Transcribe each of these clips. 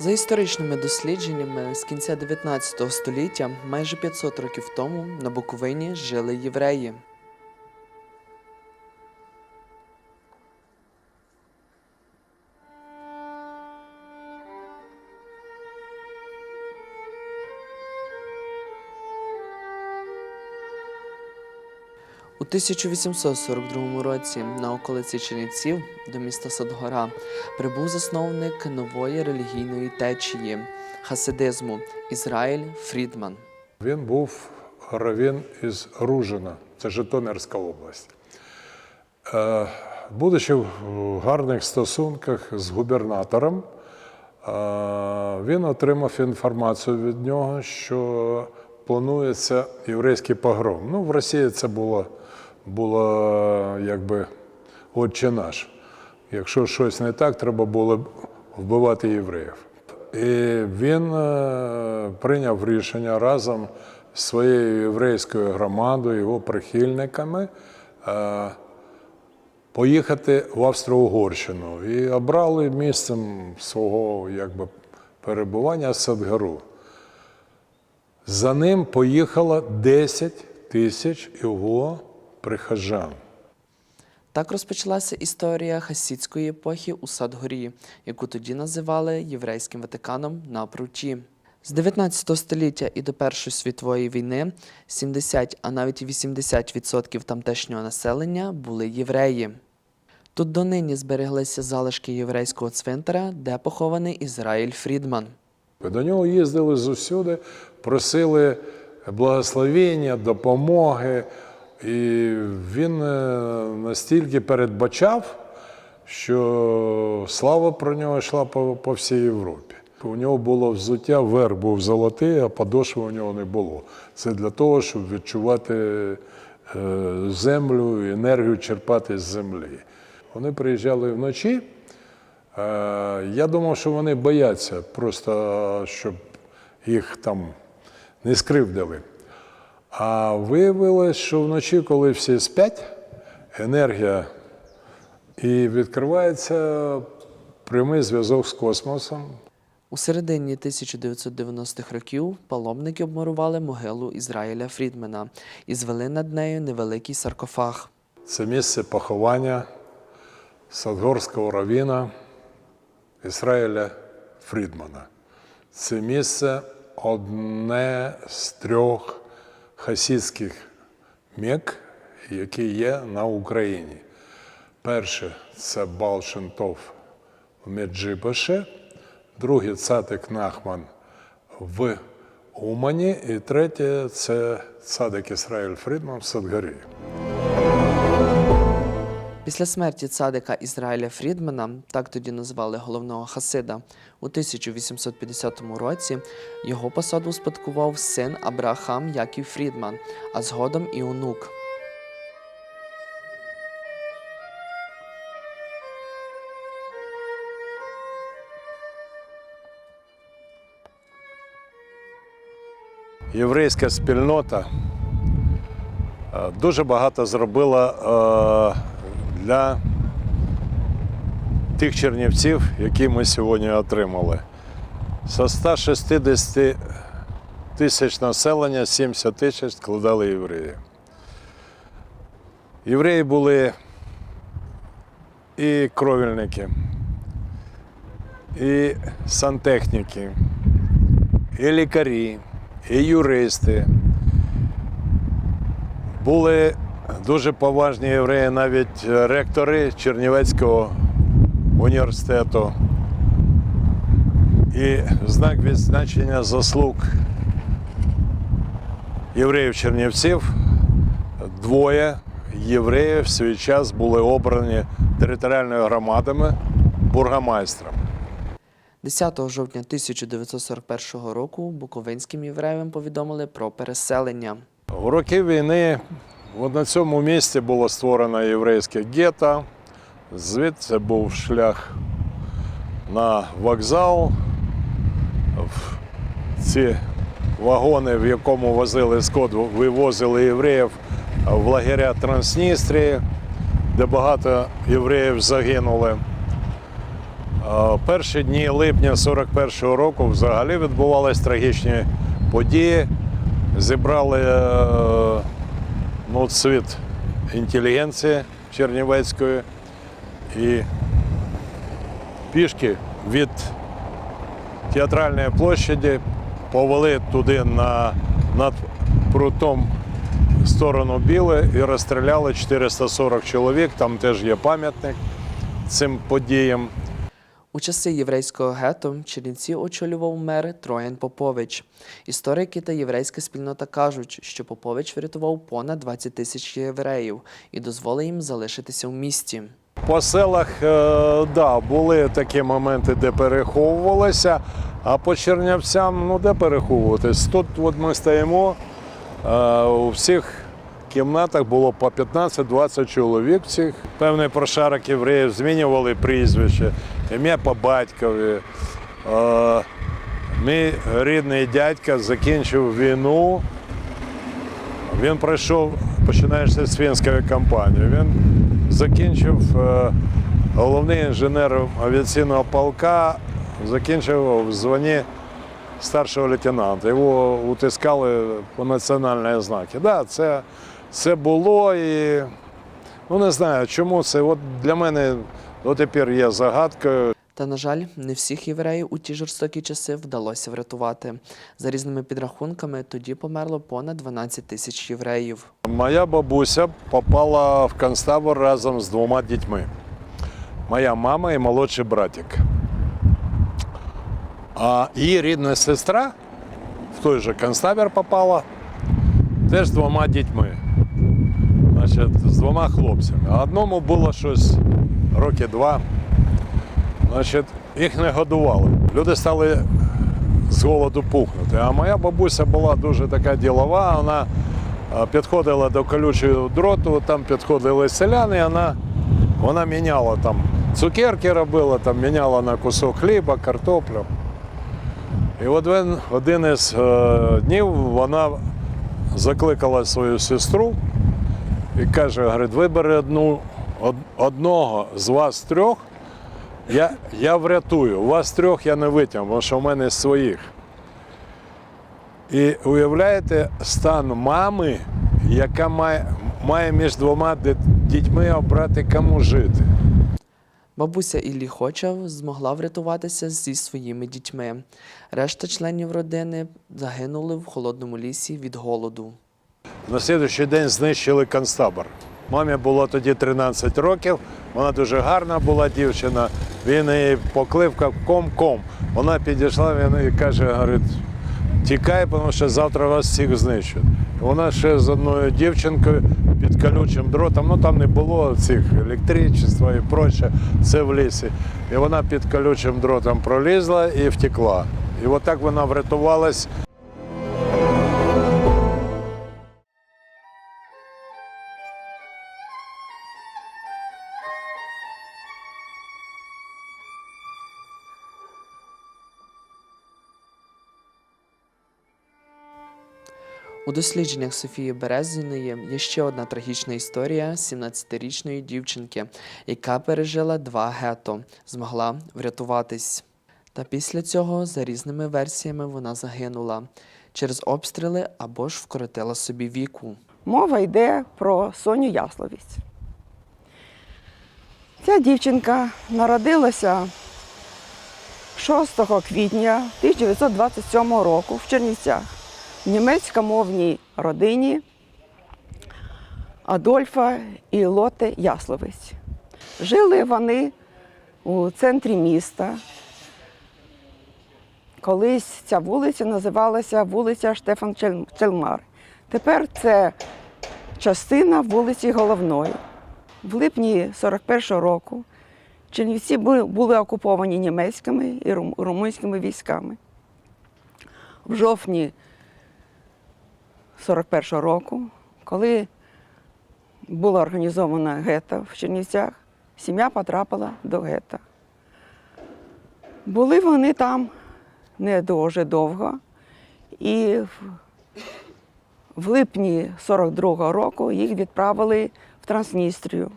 За історичними дослідженнями, з кінця 19 століття, майже 500 років тому на Буковині жили євреї. У 1842 році на околиці Чернівців до міста Садгора прибув засновник нової релігійної течії хасидизму Ізраїль Фрідман. Він був равін із Ружина, це Житомирська область. Е, Будучи в гарних стосунках з губернатором, е, він отримав інформацію від нього, що планується єврейський погром. Ну, в Росії це було, було якби отче наш. Якщо щось не так, треба було вбивати євреїв. І він е, прийняв рішення разом з своєю єврейською громадою, його прихильниками е, поїхати в Австро-Угорщину. І обрали місцем свого якби, перебування Садгару. За ним поїхало 10 тисяч його прихожан. Так розпочалася історія хасідської епохи у Садгорі, яку тоді називали Єврейським Ватиканом на пруті. З 19 століття і до Першої світової війни 70, а навіть 80% тамтешнього населення були євреї. Тут донині збереглися залишки єврейського цвинтара, де похований Ізраїль Фрідман. До нього їздили зусюди, просили благословення, допомоги. І він е, настільки передбачав, що слава про нього йшла по, по всій Європі. У нього було взуття, верх був золотий, а подошви у нього не було. Це для того, щоб відчувати е, землю, енергію черпати з землі. Вони приїжджали вночі. Е, Я думав, що вони бояться, просто щоб їх там не скривдили. А виявилось, що вночі, коли всі спять, енергія і відкривається прямий зв'язок з космосом. У середині 1990-х років паломники обмурували могилу Ізраїля Фрідмена і звели над нею невеликий саркофаг. Це місце поховання Садгорського равіна Ісраїля Фрідмана. Це місце одне з трьох хасідських мек, які є на Україні. Перше це Балшентов в Меджибаше, друге цатик Нахман в Умані, і третє це цадик Ісраїль Фрідман в Садгарі. Після смерті цадика Ізраїля Фрідмена, так тоді назвали головного хасида, у 1850 році його посаду успадкував син Абрахам Яків Фрідман, а згодом і онук. єврейська спільнота е, дуже багато зробила е, для тих чернівців, які ми сьогодні отримали. Со 160 тисяч населення 70 тисяч складали євреї. Євреї були і кровельники, і сантехніки, і лікарі, і юристи. Були дуже поважні євреї, навіть ректори Чернівецького університету. І знак відзначення заслуг євреїв Чернівців двоє євреїв в свій час були обрані територіальними громадами бургомайстром. 10 жовтня 1941 року буковинським євреям повідомили про переселення. У роки війни от на цьому місці було створено єврейське гетто. Звідси був шлях на вокзал. Ці вагони, в якому возили скот, вивозили євреїв в лагеря Трансністрії, де багато євреїв загинули. Перші дні липня 41-го року взагалі відбувалися трагічні події. Зібрали е, ну, світ інтелігенції Чернівецької і пішки від театральної площаді повели туди на, над прутом сторону Біле і розстріляли 440 чоловік. Там теж є пам'ятник цим подіям. У часи єврейського гетто Чернівці очолював мер Троян Попович. Історики та єврейська спільнота кажуть, що Попович врятував понад 20 тисяч євреїв і дозволив їм залишитися в місті. По селах, е, да, були такі моменти, де переховувалися, а по Чернівцям, ну де переховуватись? Тут от ми стоїмо, е, у всіх кімнатах було по 15-20 чоловік цих. Певний прошарок євреїв змінювали прізвище, ім'я по батькові. Е, Мій рідний дядько закінчив війну. Він пройшов, починаючи з фінської кампанії. Він закінчив е, головний інженер авіаційного полка, закінчив в званні старшого лейтенанта. Його утискали по національні знаки. Да, це, це було і ну не знаю, чому це. От для мене дотепер є загадкою. Та, на жаль, не всіх євреїв у ті жорстокі часи вдалося врятувати. За різними підрахунками, тоді померло понад 12 тисяч євреїв. Моя бабуся попала в концтабор разом з двома дітьми. Моя мама і молодший братик. А її рідна сестра в той же концтабір попала теж з двома дітьми. Значить, з двома хлопцями. Одному було щось роки два. Значить, їх не годували. Люди стали з голоду пухнути. А моя бабуся була дуже така ділова, вона підходила до колючого дроту, там підходили селяни, вона, вона міняла там цукерки робила, там міняла на кусок хліба, картоплю. І от він, один із е, днів вона закликала свою сестру і каже: говорить, вибери одну, од- одного з вас трьох, я, я врятую. Вас трьох я не витягну, тому що в мене своїх. І уявляєте стан мами, яка має, має між двома дітьми обрати кому жити. Бабуся Іллі Хочав змогла врятуватися зі своїми дітьми. Решта членів родини загинули в холодному лісі від голоду. На слідуючий день знищили концтабор. Мамі було тоді 13 років, вона дуже гарна була дівчина. Він її покликав ком-ком. Вона підійшла він і каже, говорить, тікай, тому що завтра вас всіх знищать. Вона ще з одною дівчинкою під колючим дротом, ну там не було цих електричества і проче, це в лісі. І вона під колючим дротом пролізла і втекла. І отак вона врятувалась У дослідженнях Софії Березіної є ще одна трагічна історія 17-річної дівчинки, яка пережила два гето, змогла врятуватись. Та після цього, за різними версіями, вона загинула через обстріли або ж вкоротила собі віку. Мова йде про Соню Ясловість. Ця дівчинка народилася 6 квітня 1927 року в Чернівцях німецькомовній родині Адольфа і Лоте Ясловець. Жили вони у центрі міста. Колись ця вулиця називалася вулиця Штефан Чел- Челмар. Тепер це частина вулиці Головної. В липні 41-го року Чернівці були окуповані німецькими і румунськими військами. В жовтні 41-го року, коли була організована гета в Чернівцях, сім'я потрапила до гета. Були вони там не дуже довго, і в в липні 42-го року їх відправили в Трансністрію,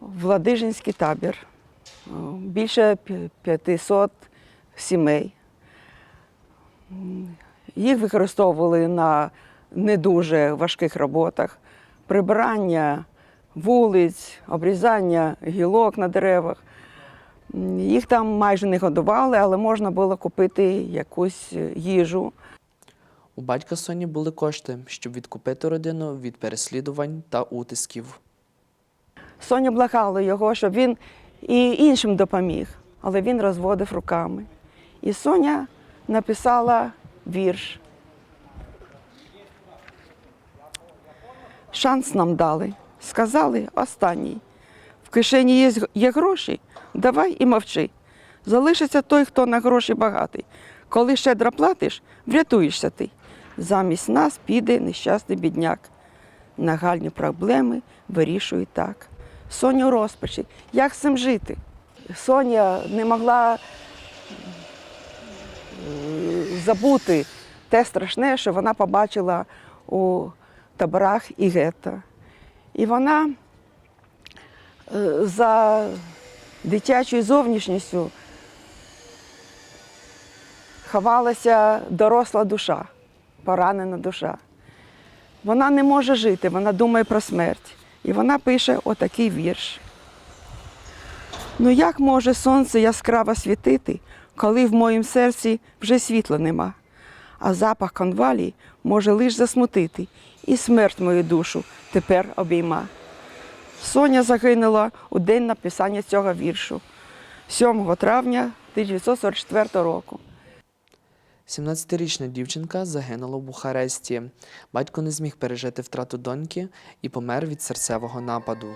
в Ладижинський табір. більше 500 сімей. Їх використовували на не дуже важких роботах: прибирання вулиць, обрізання гілок на деревах. Їх там майже не годували, але можна було купити якусь їжу. У батька Соні були кошти, щоб відкупити родину від переслідувань та утисків. Соня благала його, щоб він і іншим допоміг, але він розводив руками. І Соня написала вірш. Шанс нам дали. Сказали останній. В кишені є, гроші, давай і мовчи. Залишиться той, хто на гроші багатий. Коли щедро платиш, врятуєшся ти. Замість нас піде нещасний бідняк. Нагальні проблеми вирішує так. Соня розпачі. Як з цим жити? Соня не могла забути те страшне, що вона побачила у таборах і гетто. І вона е, за дитячою зовнішністю ховалася доросла душа, поранена душа. Вона не може жити, вона думає про смерть. І вона пише отакий вірш. Ну як може сонце яскраво світити, коли в моїм серці вже світла нема, а запах конвалій може лиш засмутити, і смерть мою душу тепер обійма. Соня загинула у день написання цього віршу 7 травня 1944 року. 17-річна дівчинка загинула в Бухаресті. Батько не зміг пережити втрату доньки і помер від серцевого нападу.